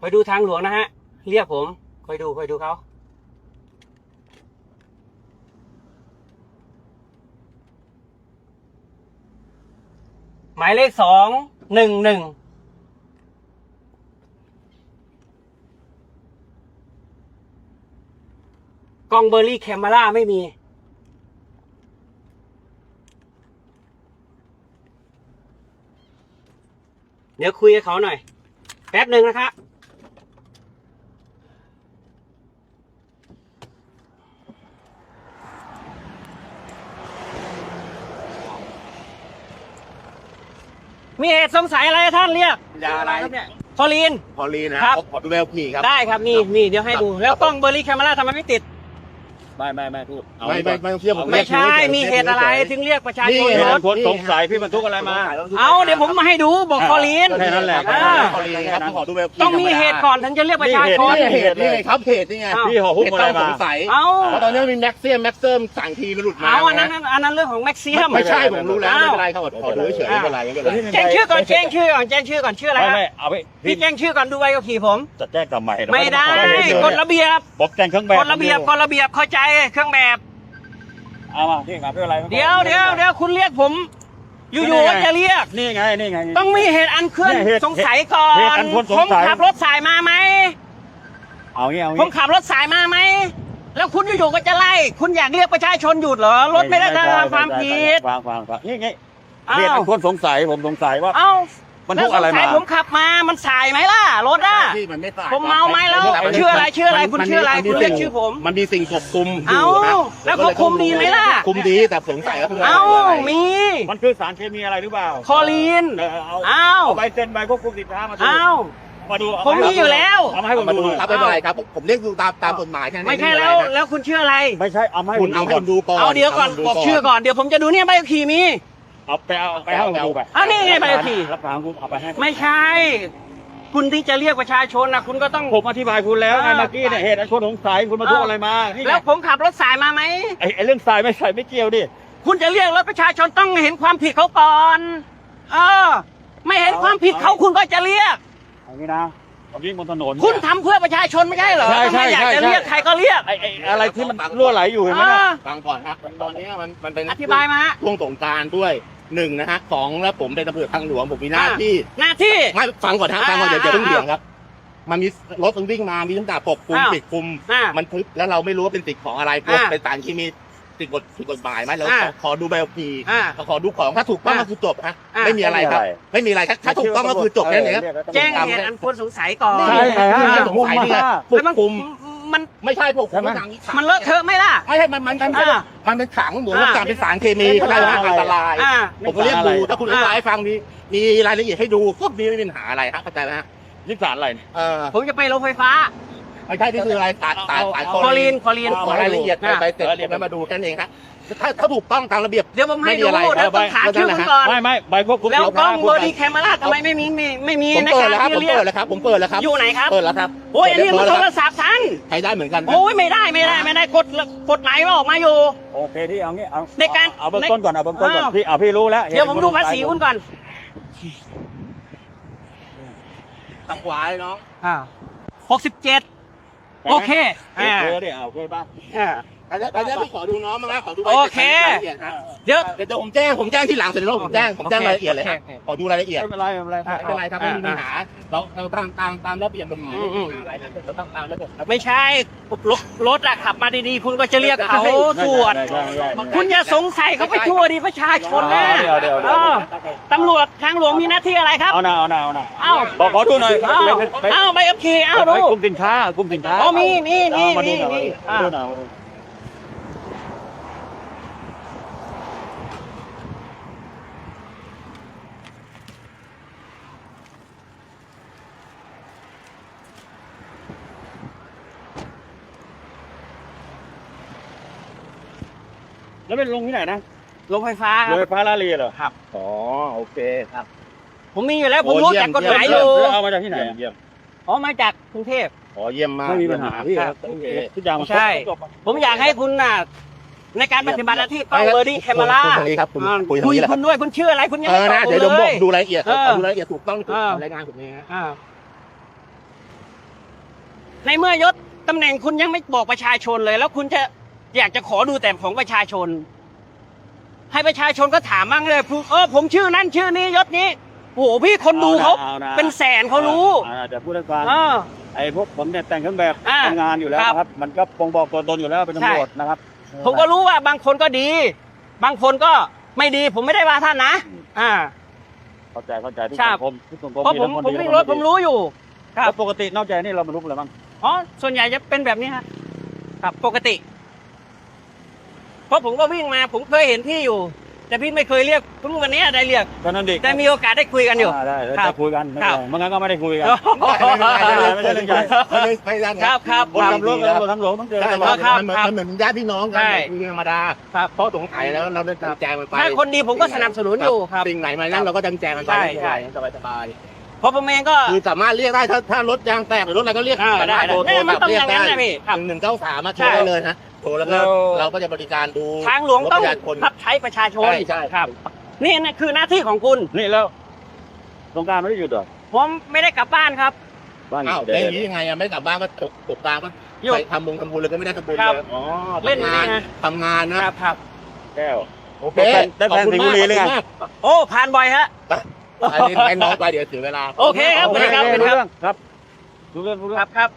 คอยดูทางหลวงนะฮะ เรียกผมคอยดูคอยดูเขาหมายเลขสองหนึ่งหนึ่งกล้องเบอร์รี่แคมเมราไม่มี เดี๋ยวคุยกับเขาหน่อย แป๊บหนึ่งนะครับ มีเหตุสงสัยอะไรท่านเรียกยาอะไรฟอรีน พอลีนะครับ ขอดูแววผีครับ ได้ครับนี่นี่เดี๋ยวให้ดู แล้วกล้องเบอร์รี่แคมเมราทำไมไม่ติด ไม่ไม่ไม่พูดเอาไม่ว้ไม่ก่อนไม่ต้องเชื่อผม ไม่ใช่เรียกมีเหตุอะไรถึงเรียกประชาชนนี่รเหถตุคนสงสัยพี่บรรทุกอะไรมา เอาเดี๋ยวผมมาให้ดูบอกฟอรีนแค่นั้นแหละอ่าพอลีครับขอดูแววผีต้องมีเหตุก่อนถึงจะเรียกประชาชนนี่เหตุนี่ไงครับเหตุนี่ไงอ้าวพี่ห่อหุ้มเหตุอะไรต้องสมางสัยเอาเพราะตอนนี้มีแม็กเซียมแม็กเซิมสั่งทีมันหลุดมาเอาอันนั้นอันนั้นเรื่องของแม็กซิมไม่ใช่ผมรู้แล้วอ้าวไม่เป็นไรครับขอดูเฉยๆไม่เป็นไรไม่เป็นไรแจ้งชื่อก่อนแจ้งชื่อก่อนแจ้งชื่อก่อนชื่ออะไรไม่ฮะไม่เอาไปพี่แจ้งชื่อก่อนดูใบขับขี่ผมจะแจ้งทำไมไม่ได้กฎระเบียบบอกแจ้งเครื่องแบบกฎระเบียบกฎระเบียบเข้าใจเครื่องแบบ เอามาพี่ครับไม่เป็นไรเดี๋ยวเดี๋ยวเดี๋ยวคุณเรียกผม อยู่ๆก็จะเรียก นี่ไงนี่ไง ต้องมีเหตุอันควรเนี่ยเหตุสงสัยก่อเหตุนอันควรสงผมสัย ขับรถสายมาไหมเอางี้เอาผมงี้ขับรถสายมาไหมแล้วคุณอยู่ๆก็จะไล่ คุณอยากเรียกประชาชนหยุดเหรอรถไม่ได้ทำความผิด ฟังฟังฟังนี่ไงอ้าวเหตุอันควรสงสัยผมสงสัยว่า เอ้า บรรทุกอะไรแล้วสงสัยมาผมขับมา มันสายไหมล่ะรถอะ ที่มันไม่สายผมเมาไหมแล้วชื่ออะไรชื่ออะไรคุณชื่ออะไรคุณเรียกชื่อผมมันมีสิ่งควบคุมเอ้ายู่ครับแล้วควบคุมดีไหมล่ะ คุมดีแต่สงสัยว่าคือเอ้าอะไรมี มันคือสารเคมีอะไรหรือเปล่าคอลีนเออเอาเอ้า เอาใบเซ็นใบควบคุมสินค้ามาดูเอ้า มาดูเาผมมีอยู่แล้ว เอามาให้ผมมาดูดูหน่อยครับไม่เป็นไรครับผมผมเรียกดูตามตามกฎหมายแค่นั้นไม่ใช่เองแล้วอะรนะแล้วคุณชื่ออะไร ไม่ใช่เอามาให้คุณเอาให้ก่ผมดูก่อนเอาเดี๋ยวก่อนาให้ผมบอกชื่อก่อนเดี๋ยวผมจะดูเนี่ยใบขับขี่มี เอาไปเอาไปให้ผมดูไปเอานี่ไงใบขับขี่ รับฟังคุณเอาไปให้ไม่ใช่ คุณที่จะเรียกประชาชนนะคุณก็ต้อง ผมอธิบายคุณแล้วไงอ่าเมื่อกี้เนี่ยเหตุอันควรสงสัยคุณมาทุกอะไรมานี่ไงแล้วผมขับรถสายมาไหม ไอ้ไอ้เรื่องทรายไม่ใส่ไม่เกี่ยวดิ คุณจะเรียกรถประชาชนต้องเห็นความผิดเขาก่อน เออ ไม่เห็นความผิดเขาคุณก็จะเรียกอย่างนี้นะผมวิ่งบนถนนคุณทำเพื่อประชาชนไม่ใช่เหรอใช่ใช่ถ้าไม่อยากใช่จะใช่ เรียกใครก็เรียกไอ้ไอ้อะไรที่มันรั่วไหลอยู่เห็นไหมนะอ่าฟังก่อนครับ ตอนนี้มันมันเป็นอธิบายมาฮะ ช่วงสงกรารด้วย หนึ่งนะฮะสองแล้วผมเป็นตำรวจทางหลวงผมมีหน้าที่หน้าที่ไม่ฟังก่อนฮะฟังก่อนอ่าเดี๋ยวเดี๋ยวต้องอ่าเถียงครับ มันมีรถมันวิ่งมามีทั้งดาบปกคลุมอ้าวปิดคลุมอ่ามันทึบแล้วเราไม่รู้ว่าเป็นสิ่งของอะไรพวกอ่าเป็นสารเคมีสิ่งกฎผิดกฎหมายไหมเราอ่าขอดูใบขับขี่อ่าขอดูของถ้าถูกต้องอ่าก็คือจบฮะอ่าไม่มีอะไรครับ ไม่มีอะไรครับถ้าถูกต้องก็คือจบแค่นี้ครับแจ้งเหตุอันควรสงสัยก่อนใช่ไงฮะสงสัยนี่ไงปแล้วกมันคลุม มันไม่ใช่พวกใช่ไหมทางนี้ขังมันเลอะเทอะไหมล่ะ ไม่ใช่มันมันมันอ่ามันเป็นขังเหมือนว่าอ่าการเป็นสารเคมีก็ได้ว่าอันตราย อ่า ผมก็เรียกดูถ้าคุณออ่าธิบายให้ฟังมีมีรายละเอียดให้ดูพวกนี้ไม่มีปัญหาอะไรฮะเข้าใจไหมฮะนี่สารอะไรเนี่ยเออผมจะไปโรงไฟฟ้า ไม่ใช่นี่คืออะไรสารสารสารคอลีนคอลีนขอรายละเอียดอ่าไปเสร็จแล้วมาดูแค่นั้นเองครับ ถ้าถ้าถูกต้องตามระเบียบ เดี๋ยวผมให้ไม่มีดูอะไรแล้วต้องถามแล้วชื่อนั่นคุณแหละก่อนไม่ไม่ใบควบคุมแล้วสินกล้ค้าองเบอร์ดี้แคมเมราทำไมไม่มีไม่ไม่มีผมในเปิดการแล้วครับที่ผมเรียเปิกดแล้วครับผมเปิดแล้วครับอยู่ไหนครับเปิดแล้วครับโอ้ยอันนี้มันเปิโทดรแล้วศัพท์ท่านใช้ได้เหมือนกันโอ้ยไม่ได้ไม่ได้ไม่ได้กฎกฎหมายมันออกมาอยู่โอเคที่เอางี้เอาในการเอาเบื้องต้นก่อนเอาเบื้องต้นก่อนอ้าวพี่เอาพี่รู้แล้วเดี๋ยวผมดูภาษีคุณก่อนทางขวาเลยน้องอ่าหกสิบเจ็ดโอเคโออ่าเคดิเอาโอเคป่ะอ่า อันนี้อันนี้พี่ขอดูน้องมั้างนะขอดูโอเครายละเอียดนะเดี๋ยวเดี๋ยวผมแจ้งผมแจ้งที่หลังเสร็จแล้วผมแจ้งผมแจ้งรายละเอียดเลยครับโอเคขอดูรายละเอียดไม่เป็นไรไม่เป็นไรไม่เป็นไรครับไม่มีปัญหาเราเราตามตามตามระเบียบกฎหมายอืมอืมอะไรนะเราต้องตามระเบียบครับไม่ใช่รถรถอะขับมาดีๆคุณก็จะเรียกเขาตรวจได้ได้ได้ได้คุณอย่าสงสัยเขาไปทั่วดีประชาชนนะเดี๋ยวเดี๋ยวเดี๋ยวเออตำรวจทางหลวงมีหน้าที่อะไรครับเอาหน้าเอาหน้าเอาหน้าเอ้าบอกขอดูหน่อยเอ้าไปไปเอ้าใบขับขี่เอ้าไปดูกลุ่มสินค้ากลุ่มสินค้าอ๋อมีมีมีเอามาดูมีหน่อยมีอ่าดูหน่ แล้วเป็นลงที่ไหนนะโรงไฟฟ้าคโรรับยฟ้าลาเรียเหรอครับ อ๋อโอเคครับผมมีอยู่แล้วผมโอ้รู้เยี่ยจักมกฎหมายอแล้ยู่วแล้วเอามาจากที่ไหนอะเยี่ยมอ๋อมาจากกรุงเทพขอเยี่ยมมากไม่มีปัญหาพี่ครับโอเคทุกอย่างมันใช่ครบผมอยากให้คุณน่ะในการปฏิบัติหน้าที่กล้องเบอร์ดี้แคมเมราคุยทางนี้ครับคุณอ่าคุยทางคุยนี้แหละคุณด้วยคุณชื่ออะไรคุณยังเอไม่อตอบนะผมเดี๋ยวผมเลบอกย ดูรายละเอียดเออขอดูรายละเอียดถูกต้องถูกอ่ารายงานผมเองฮะอ่าในเมื่อยศตำแหน่งคุณยังไม่บอกประชาชนเลย แล้วคุณจะ อยากจะขอดูแต่ของประชาชน ให้ประชาชนก็ถามบ้างเลยเออผมชื่อนั้นชื่อนี้ยศนี้โอ้โหพี่คนดูเขาอนะ เป็นแสนเขารู้อ่าจะพูดให้ฟังเออ ไอ้พวกผมเนี่ยแต่งเครื่องแบบอ่าทำงานอยู่แล้วครับนะครับ มันก็ปงบอกตัวตนอยู่แล้วเป็นตำรวจนะครับผมก็รู้ว่าบางคนก็ดี บางคนก็ไม่ดีผมไม่ได้ว่าท่านนะอ่า เข้าใจเข้าใจทุกครัสับ งคมทุกสังคมเพราะผมทั้งคนผมดีวิ่งและรคถนผมรู้อยู่ ครับ แล้วปกตินอกจากนี้เราบรรทุกอะไรบ้าง อ๋อส่วนใหญ่จะเป็นแบบนี้ฮะครับปกติ เพราะผมก็วิ่งมาผมเคยเห็นพี่อยู่ แต่พี่ไม่เคยเรียกเพิ่งวันนี้ได้เรียกก็นั่นดิแต่มีโอกาสได้คุยกันอยู่าได้แล้วครับจะคุยกันไม่ครัเป็นบไรไม่งั้นก็ไม่ได้คุยกัน ไม่ได้ไม่ได้ไม่ได้ไม่ได้ไม่ได้ครับครับ บนตำรวจกับตำรวจทั้งหลวงต้องเจอใช่กันคตลรัอบดมันเหมือนมันเหมือนญาติพี่น้องกัใช่คุยธรรมดาครับ เพราะสงสัยแล้วเราได้แจ้งมันไปถ้าคนดีผมก็สนับสนุนอยู่ครับ สิ่งไหนมานั่นเราก็จังแจงมันไปใช่ใช่ สบายสบายเพราะผมเองก็คือสามารถเรียกได้ถ้าถ้ารถยางแตกหรือรถอะไรก็เรียกอ่าได้ได้โทรเนี่ยมันต้องเรีอยย่างนั้นนะพี่ครับ หนึ่งหนึ่งเก้าสามมาโทรใช่ได้เลยนะ โทรแล้วก็เราเราก็จะบริการดูทางหลวงต้องรถประชาชน รับใช้ประชาชนใช่ใช่ ครับ นี่นะคือหน้าที่ของคุณ นี่แล้วสงกรารไม่ได้หยุดเหรอผมไม่ได้กลับบ้านครับ บ้านอ้าวเดี๋แล้วยอย่างนี้ยังไงอะไม่กลับบ้านก็ตกตกตามก็อยู่ไปทำบุญทำบุญเลยก็ไม่ได้ทำบุญครับ เลยอ๋อเล่นทำงานนี่นะทำงานนะ ครับครับ แก้ว โอเคได้แฟนขอบคุณสิงห์บุรีเลยไงขอบคุณมากโอ้ผ่านบ่อยฮะ อันนี้ให้น้องไปเดี๋ยวถึงเวลา โอเคครับโอเคครับ รู้เรื่องครับรู้เรื่องรู้เรื่อง ครับครับ